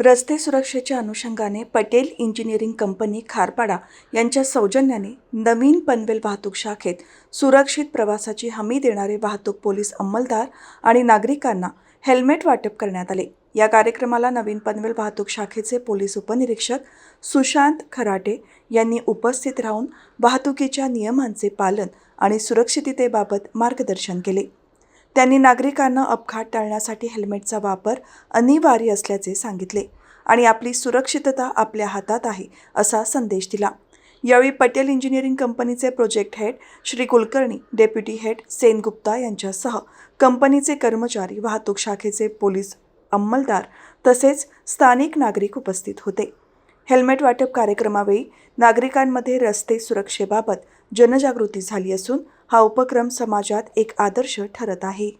रस्ते सुरक्षेच्या अनुषंगाने पटेल इंजिनिअरिंग कंपनी खारपाडा यांच्या सौजन्याने नवीन पनवेल वाहतूक शाखेत सुरक्षित प्रवासाची हमी देणारे वाहतूक पोलीस अंमलदार आणि नागरिकांना हेल्मेट वाटप करण्यात आले. या कार्यक्रमाला नवीन पनवेल वाहतूक शाखेचे पोलीस उपनिरीक्षक सुशांत खराटे यांनी उपस्थित राहून वाहतुकीच्या नियमांचे पालन आणि सुरक्षिततेबाबत मार्गदर्शन केले. त्यांनी नागरिकांना अपघात टाळण्यासाठी हेल्मेटचा वापर अनिवार्य असल्याचे सांगितले आणि आपली सुरक्षितता आपल्या हातात आहे असा संदेश दिला. यावेळी पटेल इंजिनिअरिंग कंपनीचे project head Shri Kulkarni deputy head Sengupta यांच्यासह कंपनीचे कर्मचारी वाहतूक शाखेचे पोलीस अंमलदार तसेच स्थानिक नागरिक उपस्थित होते. हेल्मेट वाटप कार्यक्रमावेळी नागरिकांमध्ये रस्ते सुरक्षेबाबत जनजागृती झाली असून हा उपक्रम समाजात एक आदर्श ठरत आहे.